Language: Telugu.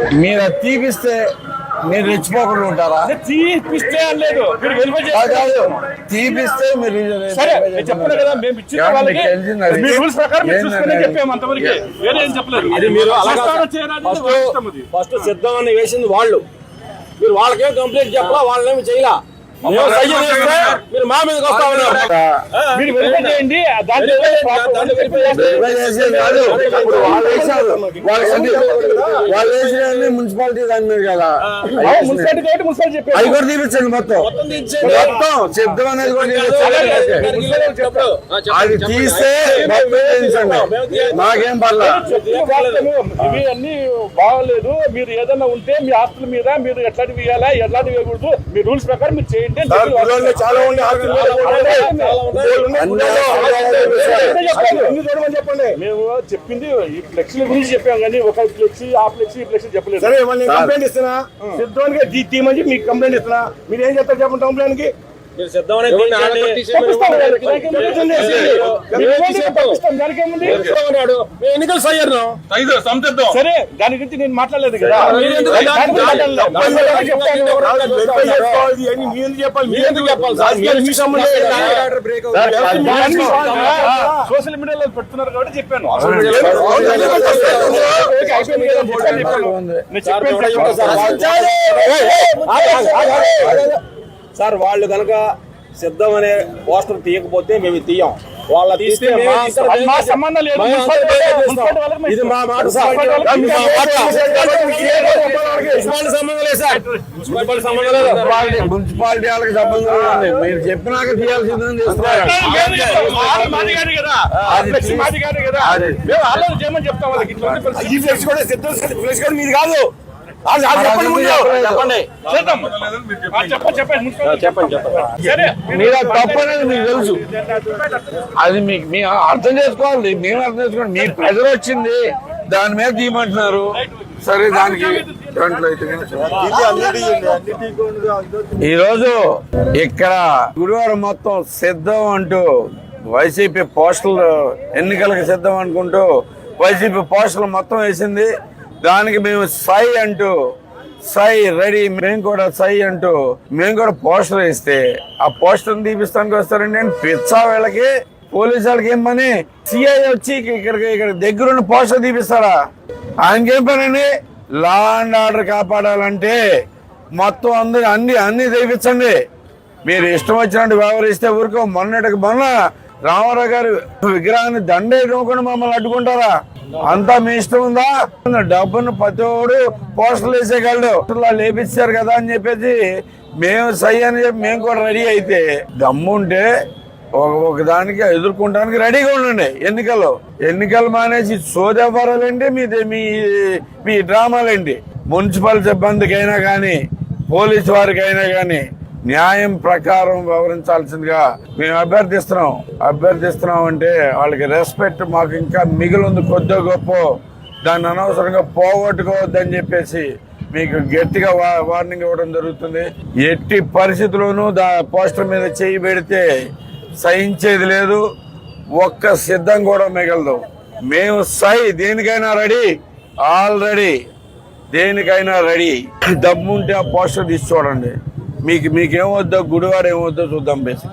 మీరు అది తీపిస్తే మీరు రెచ్చిపోకుండా ఉంటారా తీపిస్తే అనలేదు మీరు కాదు. తీపిస్తే మీరు సరే నేను చెప్పలేదు కదా మేము ఇచ్చిన వాళ్ళకి తెలిసింది. మీ రూల్స్ ప్రకారం? చూసుకుని చెప్పాము అంతవరకు వేరే ఏం చెప్పలేదు అది మీరు. ఫస్ట్ సిద్ధం అని వేసింది వాళ్ళు మీరు వాళ్ళకేం కంప్లైంట్ చెప్పలా వాళ్ళేమి చేయలా మీరు మా మీదకి వస్తా ఉన్నారు. మీరు వెరిఫై చేయండి. వాళ్ళు వేసిన మున్సిపాలిటీ దాని మీద కదా. అది కూడా తీపించండి మొత్తం. మొత్తం శబ్దం అనేది కూడా అది. తీస్తే మాకేం పర్లేదు. ఇవి అన్ని బాగలేదు. మీరు ఏదైనా ఉంటే మీ ఆస్తుల మీద మీరు ఎట్లాంటివి ఇవ్వాలా ఎట్లాంటివి ఇవ్వకూడదు. మీ రూల్స్ ప్రకారం మీరు చేయండి. చాలా ఉన్నాయి. చెప్పండి మేము చెప్పింది ఈ ఫ్లెక్సీల గురించి చెప్పాం కానీ ఒక ఫ్లెక్సీ ఆ ఫ్లెక్సీ ఈ ఫ్లెక్సీ చెప్పలేదు. సరే మళ్ళీ కంప్లైంట్ ఇస్తున్నా. సిద్ధోనికి తీయమని మీకు కంప్లైంట్ ఇస్తున్నా. మీరు ఏం చెప్తారు చెప్పండి కంప్లైంట్కి? మీరు సిద్ధం అనేది తీసేయండి. పంపిస్తాం దానికి. దానికి ఏం లేదు. మేము ఏమంటే పంపిస్తాం. దానికి ఏముంది? మీరు సిద్ధం అన్నాడు. మేము ఎన్నికలు సయ్యను సరే దాని గురించి నేను మాట్లాడలేదు కదా. సోషల్ మీడియాలో పెడుతున్నారు కాబట్టి చెప్పాను. చెప్పాను, సార్ వాళ్ళు కనుక సిద్ధం అనే పోస్టర్ తీయకపోతే మేము తీయం. వాళ్ళ తీస్తే మా- సంబంధం లేదు. ఇది మా మాట సార్. మున్సిపాలిటీ వాళ్ళకి సంబంధం లేదు మీరు చెప్పినాక తీయాల్సిందని చేస్తున్నారు? కూడా సిద్ధం కూడా మీది కాదు. చెప్పండి మీరు అది తప్పు అనేది మీకు తెలుసు. అది మీకు మీ అర్థం చేసుకోవాలి. మీరు అర్థం చేసుకోండి మీ ప్రెజర్ వచ్చింది. దాని మీద తీయమంటున్నారు. సరే దానికి దాంట్లో అయితే కనుక ఈ రోజు ఇక్కడ గుడివారం మొత్తం సిద్ధం అంటూ వైసీపీ పోస్టులు ఎన్నికలకు సిద్ధం అనుకుంటూ వైసీపీ పోస్టులు మొత్తం వేసింది. దానికి మేము సై అంటూ సై రెడీ మేము కూడా సై అంటూ మేము కూడా పోస్టర్ వేస్తే ఆ పోస్టర్ తీపిస్తానికి వస్తారండి నేను పిచ్చా వీళ్ళకి పోలీసు వాళ్ళకి ఏం పని సిఐ వచ్చి ఇక్కడికి ఇక్కడ దగ్గరున్న పోస్టర్ తీపిస్తారా? ఆయనకేం పని అండి లా అండ్ ఆర్డర్ కాపాడాలంటే మొత్తం అందరు అన్ని అన్ని తెప్పించండి. మీరు ఇష్టం వచ్చినట్టు వ్యవహరిస్తే ఊరుకో మొన్నటికి మొన్న రామారావు గారు విగ్రహాన్ని దండేయకుండా మమ్మల్ని అడ్డుకుంటారా? అంతా మీ ఇష్టం ఉందా? డబ్బును ప్రతివాడు పోస్టర్లు వేసేయగలడు. పోస్టర్లు లేపిస్తారు కదా అని చెప్పేసి మేము సై అని చెప్పి మేము కూడా రెడీ అయితే దమ్ముంటే ఒక ఒక దానికి ఎదుర్కొంటానికి రెడీగా ఉండండి. ఎన్నికలు. ఎన్నికలు మానేసి సోదవ్వరాలండి మీ మీ మీ డ్రామాలండి. మున్సిపల్ సిబ్బందికైనా కానీ పోలీసు వారికైనా కానీ న్యాయం ప్రకారం వ్యవహరించాల్సిందిగా మేము అభ్యర్థిస్తున్నాం. అభ్యర్థిస్తున్నాం అంటే వాళ్ళకి రెస్పెక్ట్ మాకు ఇంకా మిగిలింది కొద్దిగా గొప్ప. దాన్ని అనవసరంగా పోగొట్టుకోవద్దని చెప్పేసి మీకు గట్టిగా వా- వార్నింగ్ ఇవ్వడం జరుగుతుంది. ఎట్టి పరిస్థితుల్లోనూ దా పోస్టర్ మీద చేయి పెడితే సహించేది లేదు. ఒక్క సిద్ధం కూడా మిగలదు. మేము సై దేనికైనా రెడీ. ఆల్రెడీ దేనికైనా రెడీ. దమ్ముంటే ఆ పోస్టర్ తీసి చూడండి. మీకు మీకేమొద్దో గుడివాడ ఏమొద్దో చూద్దాం బేసిక్